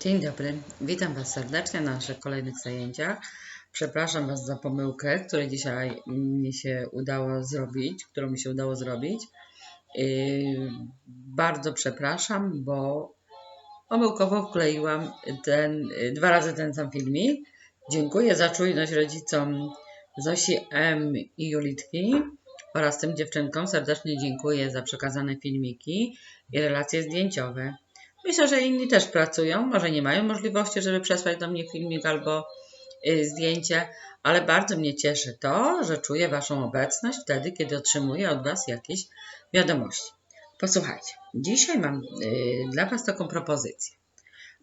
Dzień dobry, witam Was serdecznie na naszych kolejnych zajęciach. Przepraszam Was za pomyłkę, której dzisiaj mi się udało zrobić, którą mi się udało zrobić. Yy, bardzo przepraszam, bo pomyłkowo wkleiłam ten, dwa razy ten sam filmik. Dziękuję za czujność rodzicom Zosi M i Julitki oraz tym dziewczynkom. Serdecznie dziękuję za przekazane filmiki i relacje zdjęciowe. Myślę, że inni też pracują, może nie mają możliwości, żeby przesłać do mnie filmik albo y, zdjęcie, ale bardzo mnie cieszy to, że czuję Waszą obecność wtedy, kiedy otrzymuję od Was jakieś wiadomości. Posłuchajcie, dzisiaj mam y, dla Was taką propozycję.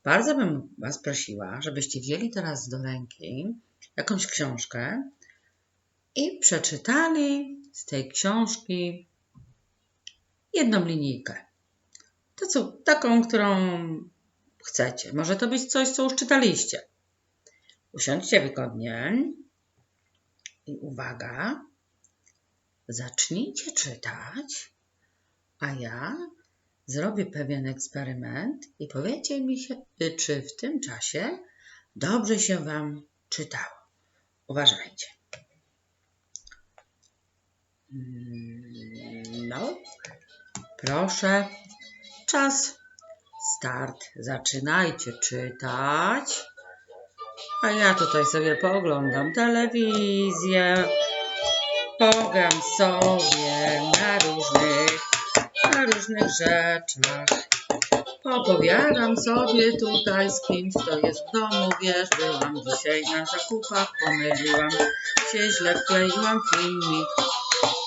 Bardzo bym Was prosiła, żebyście wzięli teraz do ręki jakąś książkę i przeczytali z tej książki jedną linijkę. To co, taką, którą chcecie. Może to być coś, co już czytaliście. Usiądźcie wygodnie i uwaga, zacznijcie czytać, a ja zrobię pewien eksperyment i powiecie mi się, czy w tym czasie dobrze się Wam czytało. Uważajcie. Mm, No, proszę, czas, start. Zaczynajcie czytać. A ja tutaj sobie pooglądam telewizję. Pogram sobie na różnych, na różnych rzeczach. Opowiadam sobie tutaj z kimś, kto jest w domu, wiesz, byłam dzisiaj na zakupach, pomyliłam się, źle wkleiłam filmik.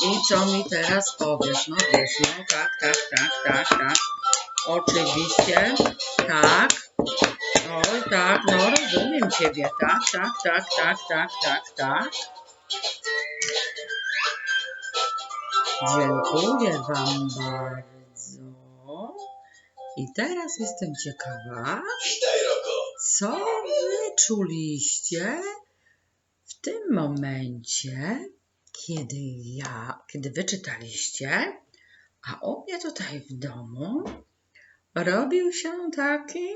I co mi teraz powiesz? No wiesz, no tak, tak, tak, tak, tak. Oczywiście, tak. Oj, tak, no rozumiem Ciebie, tak, tak, tak, tak, tak, tak, tak. Dziękuję Wam bardzo. I teraz jestem ciekawa, co Wy czuliście w tym momencie, kiedy ja, kiedy Wy czytaliście, a u mnie tutaj w domu robił się taki,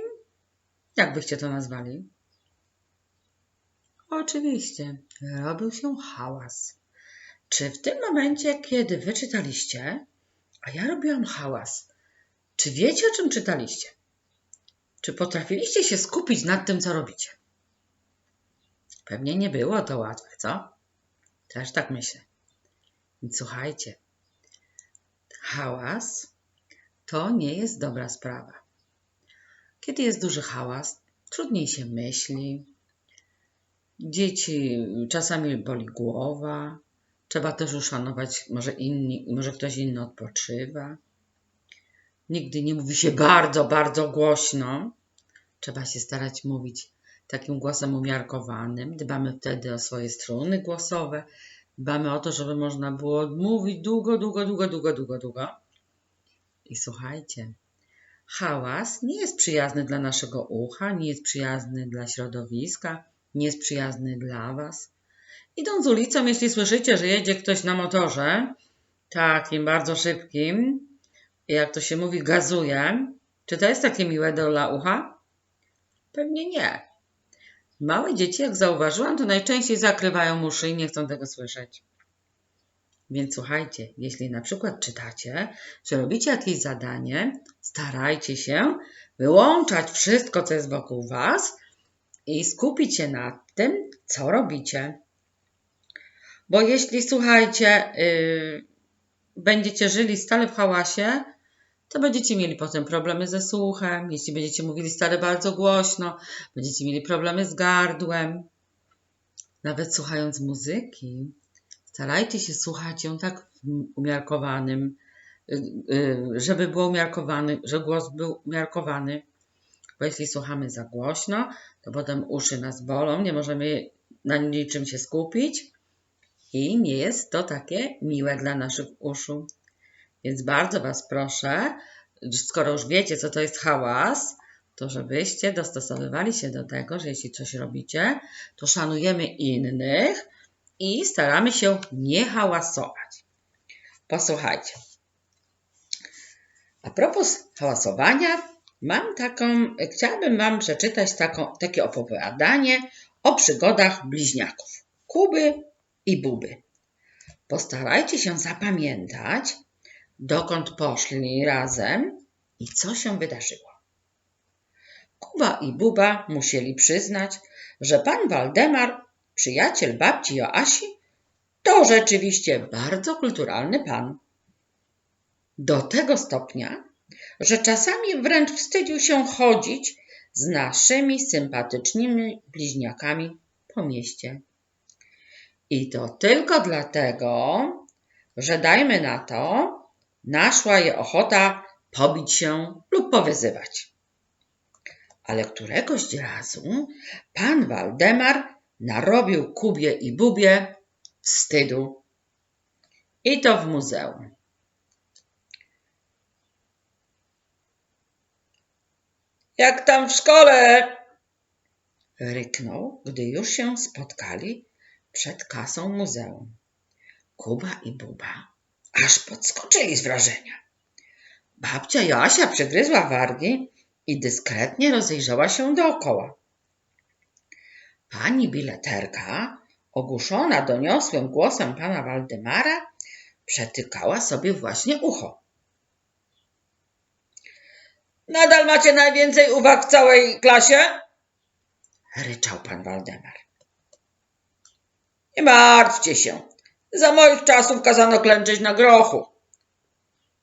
jak byście to nazwali? Oczywiście, robił się hałas. Czy w tym momencie, kiedy wy czytaliście, a ja robiłam hałas, czy wiecie, o czym czytaliście? Czy potrafiliście się skupić nad tym, co robicie? Pewnie nie było to łatwe, co? Też tak myślę. Więc słuchajcie, hałas to nie jest dobra sprawa. Kiedy jest duży hałas, trudniej się myśli. Dzieci czasami boli głowa. Trzeba też uszanować, może inni, może ktoś inny odpoczywa. Nigdy nie mówi się bardzo, bardzo głośno. Trzeba się starać mówić takim głosem umiarkowanym. Dbamy wtedy o swoje struny głosowe. Dbamy o to, żeby można było mówić długo, długo, długo, długo, długo, długo. I słuchajcie, hałas nie jest przyjazny dla naszego ucha, nie jest przyjazny dla środowiska, nie jest przyjazny dla Was. Idąc ulicą, jeśli słyszycie, że jedzie ktoś na motorze, takim bardzo szybkim, jak to się mówi, gazuje, czy to jest takie miłe dla ucha? Pewnie nie. Małe dzieci, jak zauważyłam, to najczęściej zakrywają uszy i nie chcą tego słyszeć. Więc słuchajcie, jeśli na przykład czytacie, że robicie jakieś zadanie, starajcie się wyłączać wszystko, co jest wokół Was i skupić się na tym, co robicie. Bo jeśli, słuchajcie, yy, będziecie żyli stale w hałasie, to będziecie mieli potem problemy ze słuchem. Jeśli będziecie mówili stale bardzo głośno, będziecie mieli problemy z gardłem. Nawet słuchając muzyki, starajcie się słuchać ją tak umiarkowanym, y, y, żeby było umiarkowany, że głos był umiarkowany. Bo jeśli słuchamy za głośno, to potem uszy nas bolą, nie możemy na niczym się skupić i nie jest to takie miłe dla naszych uszu. Więc bardzo Was proszę, skoro już wiecie, co to jest hałas, to żebyście dostosowywali się do tego, że jeśli coś robicie, to szanujemy innych i staramy się nie hałasować. Posłuchajcie. A propos hałasowania, mam taką, chciałabym Wam przeczytać taką, takie opowiadanie o przygodach bliźniaków Kuby i Buby. Postarajcie się zapamiętać, dokąd poszli razem i co się wydarzyło. Kuba i Buba musieli przyznać, że pan Waldemar, przyjaciel babci Joasi, to rzeczywiście bardzo kulturalny pan. Do tego stopnia, że czasami wręcz wstydził się chodzić z naszymi sympatycznymi bliźniakami po mieście. I to tylko dlatego, że dajmy na to, naszła je ochota pobić się lub powyzywać. Ale któregoś razu pan Waldemar narobił Kubie i Bubie wstydu. I to w muzeum. Jak tam w szkole? Ryknął, gdy już się spotkali przed kasą muzeum. Kuba i Buba aż podskoczyli z wrażenia. Babcia Joasia przygryzła wargi i dyskretnie rozejrzała się dookoła. Pani bileterka, ogłuszona doniosłym głosem pana Waldemara, przetykała sobie właśnie ucho. Nadal macie najwięcej uwag w całej klasie? ryczał pan Waldemar. Nie martwcie się. Za moich czasów kazano klęczeć na grochu.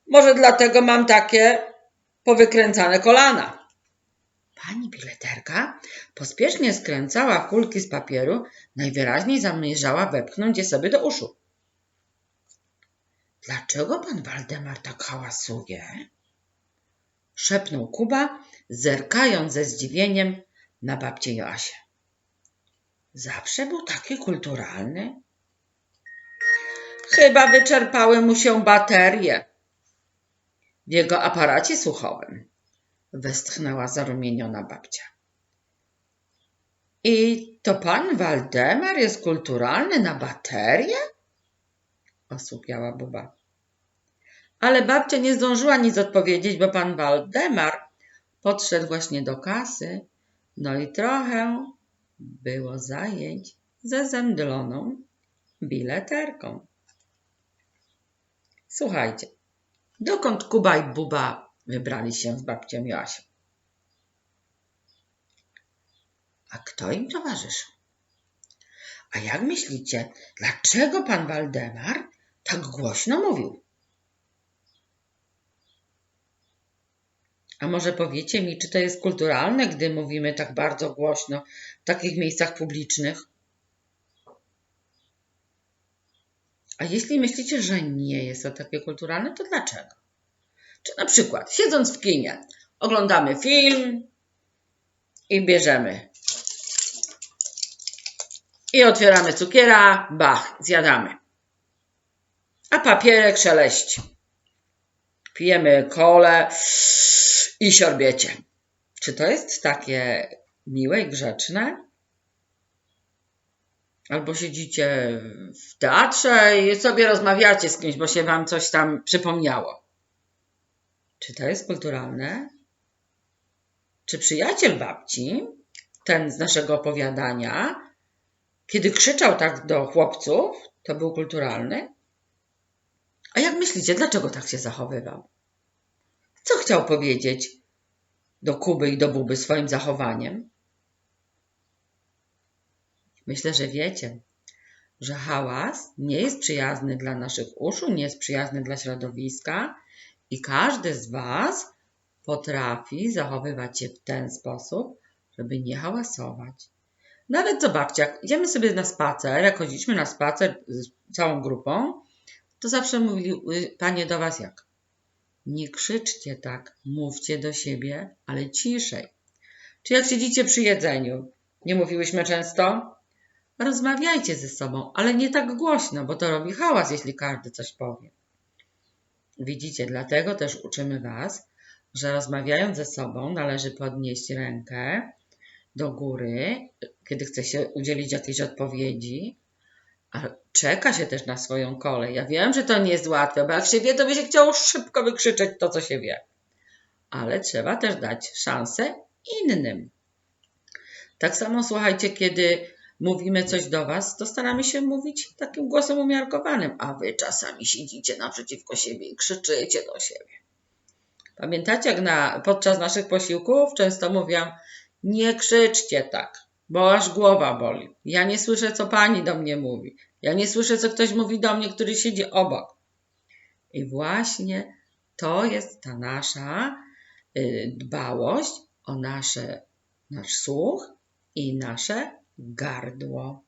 Może dlatego mam takie powykręcane kolana. Pani bileterka pospiesznie skręcała kulki z papieru, najwyraźniej zamierzała wepchnąć je sobie do uszu. Dlaczego pan Waldemar tak hałasuje? Szepnął Kuba, zerkając ze zdziwieniem na babcię Joasię. Zawsze był taki kulturalny. Chyba wyczerpały mu się baterie w jego aparacie słuchowym, westchnęła zarumieniona babcia. I to pan Waldemar jest kulturalny na baterię? Osłupiała Buba. Ale babcia nie zdążyła nic odpowiedzieć, bo pan Waldemar podszedł właśnie do kasy, no i trochę było zajęć ze zemdloną bileterką. Słuchajcie, dokąd Kuba i Buba wybrali się z babcią Joasią? A kto im towarzyszył? A jak myślicie, dlaczego pan Waldemar tak głośno mówił? A może powiecie mi, czy to jest kulturalne, gdy mówimy tak bardzo głośno w takich miejscach publicznych? A jeśli myślicie, że nie jest to takie kulturalne, to dlaczego? Czy na przykład, siedząc w kinie, oglądamy film i bierzemy i otwieramy cukiera, bach, zjadamy. A papierek szeleści. Pijemy kole i siorbiecie. Czy to jest takie miłe i grzeczne? Albo siedzicie w teatrze i sobie rozmawiacie z kimś, bo się wam coś tam przypomniało. Czy to jest kulturalne? Czy przyjaciel babci, ten z naszego opowiadania, kiedy krzyczał tak do chłopców, to był kulturalny? A jak myślicie, dlaczego tak się zachowywał? Co chciał powiedzieć do Kuby i do Buby swoim zachowaniem? Myślę, że wiecie, że hałas nie jest przyjazny dla naszych uszu, nie jest przyjazny dla środowiska i każdy z Was potrafi zachowywać się w ten sposób, żeby nie hałasować. Nawet zobaczcie, jak idziemy sobie na spacer, jak chodziliśmy na spacer z całą grupą, to zawsze mówili panie do was jak? Nie krzyczcie tak, mówcie do siebie, ale ciszej. Czy jak siedzicie przy jedzeniu, nie mówiłyśmy często? Rozmawiajcie ze sobą, ale nie tak głośno, bo to robi hałas, jeśli każdy coś powie. Widzicie, dlatego też uczymy Was, że rozmawiając ze sobą należy podnieść rękę do góry, kiedy chce się udzielić jakiejś odpowiedzi, a czeka się też na swoją kolej. Ja wiem, że to nie jest łatwe, bo jak się wie, to by się chciało szybko wykrzyczeć to, co się wie. ale trzeba też dać szansę innym. Tak samo słuchajcie, kiedy mówimy coś do Was, to staramy się mówić takim głosem umiarkowanym, a Wy czasami siedzicie naprzeciwko siebie i krzyczycie do siebie. Pamiętacie, jak na, podczas naszych posiłków często mówiłam, nie krzyczcie tak, bo aż głowa boli. Ja nie słyszę, co pani do mnie mówi. Ja nie słyszę, co ktoś mówi do mnie, który siedzi obok. I właśnie to jest ta nasza y, dbałość o nasze, nasz słuch i nasze gardło.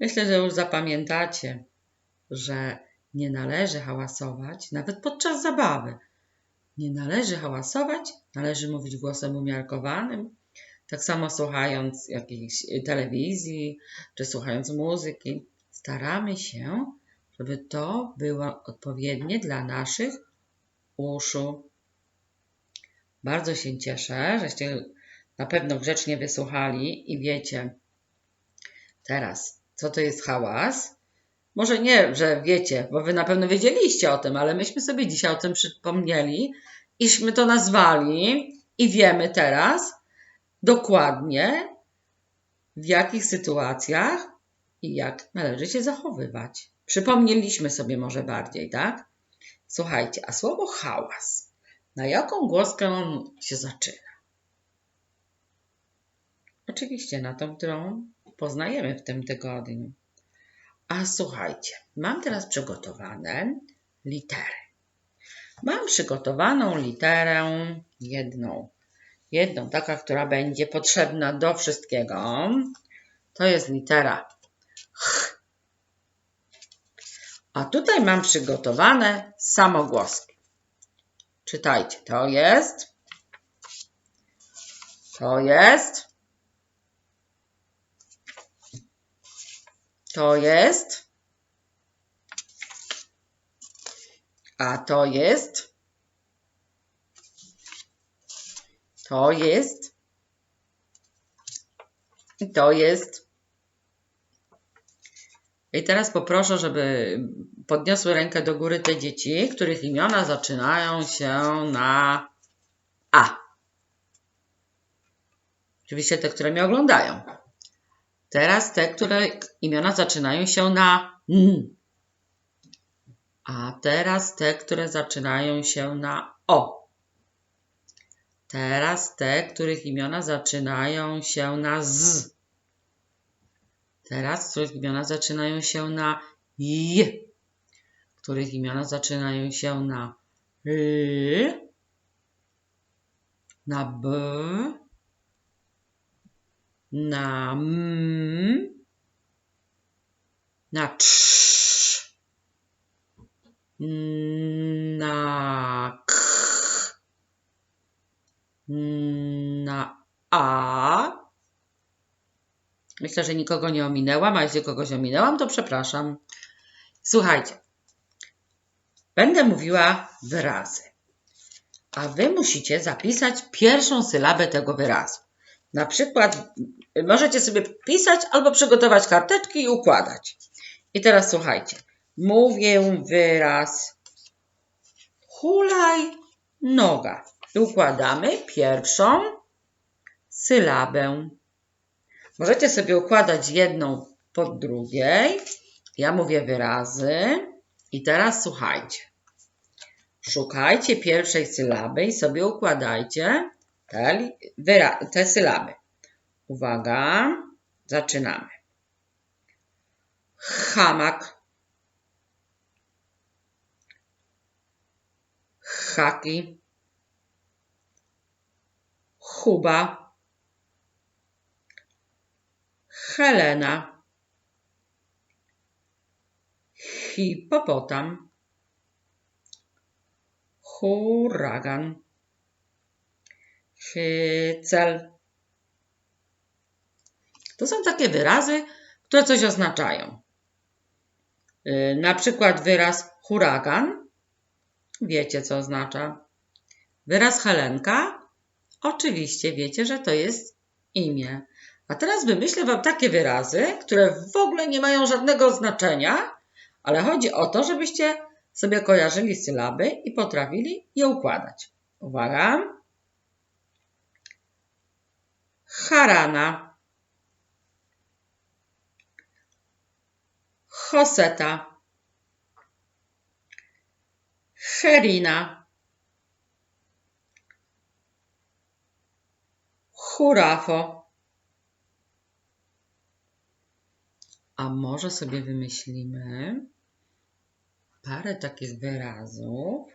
Myślę, że już zapamiętacie, że nie należy hałasować, nawet podczas zabawy. Nie należy hałasować, należy mówić głosem umiarkowanym. Tak samo słuchając jakiejś telewizji czy słuchając muzyki, staramy się, żeby to było odpowiednie dla naszych uszu. Bardzo się cieszę, żeście na pewno grzecznie wysłuchali i wiecie teraz, co to jest hałas. Może nie, że wiecie, bo wy na pewno wiedzieliście o tym, ale myśmy sobie dzisiaj o tym przypomnieli, iśmy to nazwali i wiemy teraz dokładnie, w jakich sytuacjach i jak należy się zachowywać. Przypomnieliśmy sobie może bardziej, tak? Słuchajcie, a słowo hałas, na jaką głoskę on się zaczyna? Oczywiście na tą, którą poznajemy w tym tygodniu. A słuchajcie, mam teraz przygotowane litery. Mam przygotowaną literę jedną. Jedną, taka, która będzie potrzebna do wszystkiego. To jest litera Ch. A tutaj mam przygotowane samogłoski. Czytajcie, to jest, to jest, to jest, a to jest, to jest, i to jest. I teraz poproszę, żeby podniosły rękę do góry te dzieci, których imiona zaczynają się na A. Oczywiście te, które mnie oglądają. Teraz te, które imiona zaczynają się na N. A teraz te, które zaczynają się na O. Teraz te, których imiona zaczynają się na Z. Teraz, których imiona zaczynają się na J. Których imiona zaczynają się na L. Na B. Na M. Na Cz. Na K. Na A. Myślę, że nikogo nie ominęłam, a jeśli kogoś ominęłam, to przepraszam. Słuchajcie, będę mówiła wyrazy, a wy musicie zapisać pierwszą sylabę tego wyrazu. Na przykład możecie sobie pisać albo przygotować karteczki i układać. I teraz słuchajcie, mówię wyraz hulaj noga. I układamy pierwszą sylabę. Możecie sobie układać jedną pod drugiej. Ja mówię wyrazy. I teraz słuchajcie. Szukajcie pierwszej sylaby i sobie układajcie te, sylaby. Uwaga, zaczynamy. Hamak. Haki. Chuba. Helena, hipopotam, huragan, hycel. To są takie wyrazy, które coś oznaczają. Y, na przykład wyraz huragan, wiecie co oznacza. Wyraz Helenka, oczywiście wiecie, że to jest imię. A teraz wymyślę Wam takie wyrazy, które w ogóle nie mają żadnego znaczenia, ale chodzi o to, żebyście sobie kojarzyli sylaby i potrafili je układać. Uwaga. Harana. Joseta. Herina. Hurafo. A może sobie wymyślimy parę takich wyrazów,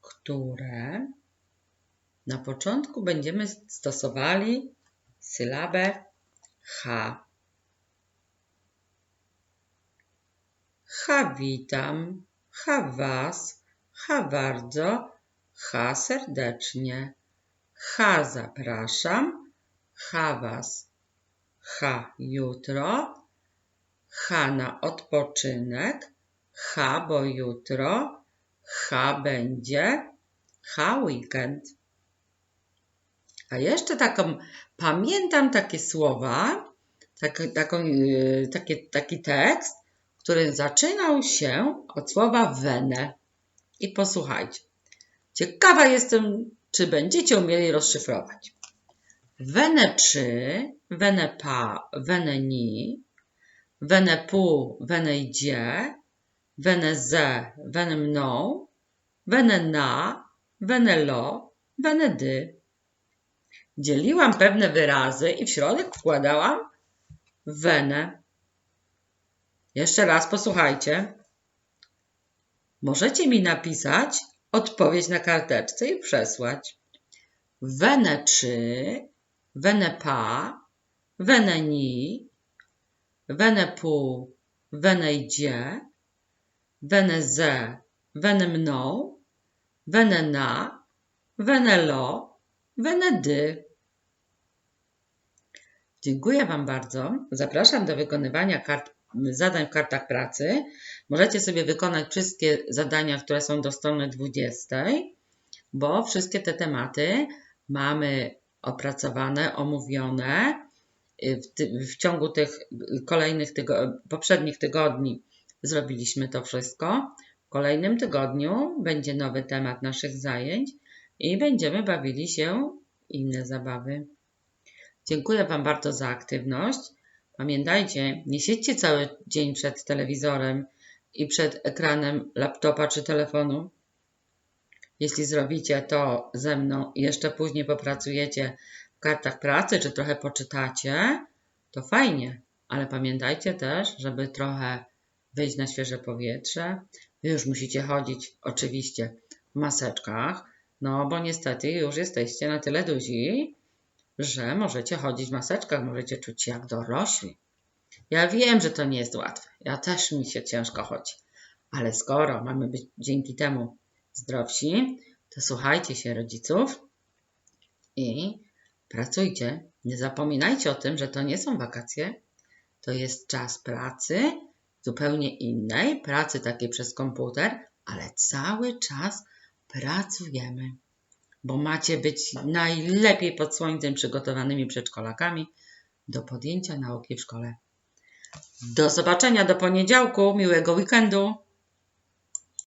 które na początku będziemy stosowali sylabę H. H witam, H was, H bardzo, H serdecznie, H zapraszam, H was, H jutro, H na odpoczynek, H bo jutro, H będzie, H weekend. A jeszcze taką, pamiętam takie słowa, tak, taką, yy, takie, taki tekst, który zaczynał się od słowa wene. I posłuchajcie. Ciekawa jestem, czy będziecie umieli rozszyfrować. Wene czy, wene pa, wene ni, wene pu, wene idzie, wene ze, wene mną, wene na, wene lo, wene dy. Dzieliłam pewne wyrazy i w środek wkładałam wenę. Jeszcze raz posłuchajcie. Możecie mi napisać odpowiedź na karteczce i przesłać. Wenę czy, wenę pa, wenę ni, wenę pu, wenę idzie, wenę ze, wenę mną, wenę na, wenę lo, wenę dy. Dziękuję Wam bardzo. Zapraszam do wykonywania kart, zadań w kartach pracy. Możecie sobie wykonać wszystkie zadania, które są do strony 20, bo wszystkie te tematy mamy opracowane, omówione w, ty, w ciągu tych kolejnych tygo, poprzednich tygodni. Zrobiliśmy to wszystko. W kolejnym tygodniu będzie nowy temat naszych zajęć i będziemy bawili się inne zabawy. Dziękuję Wam bardzo za aktywność. Pamiętajcie, nie siedźcie cały dzień przed telewizorem i przed ekranem laptopa czy telefonu. Jeśli zrobicie to ze mną i jeszcze później popracujecie w kartach pracy, czy trochę poczytacie, to fajnie, ale pamiętajcie też, żeby trochę wyjść na świeże powietrze. Wy już musicie chodzić oczywiście w maseczkach, no bo niestety już jesteście na tyle duzi, że możecie chodzić w maseczkach, możecie czuć się jak dorośli. Ja wiem, że to nie jest łatwe. Ja też mi się ciężko chodzi. Ale skoro mamy być dzięki temu zdrowsi, to słuchajcie się rodziców i pracujcie. Nie zapominajcie o tym, że to nie są wakacje, to jest czas pracy, zupełnie innej, pracy takiej przez komputer, ale cały czas pracujemy bo macie być najlepiej pod słońcem przygotowanymi przedszkolakami do podjęcia nauki w szkole. Do zobaczenia do poniedziałku, miłego weekendu.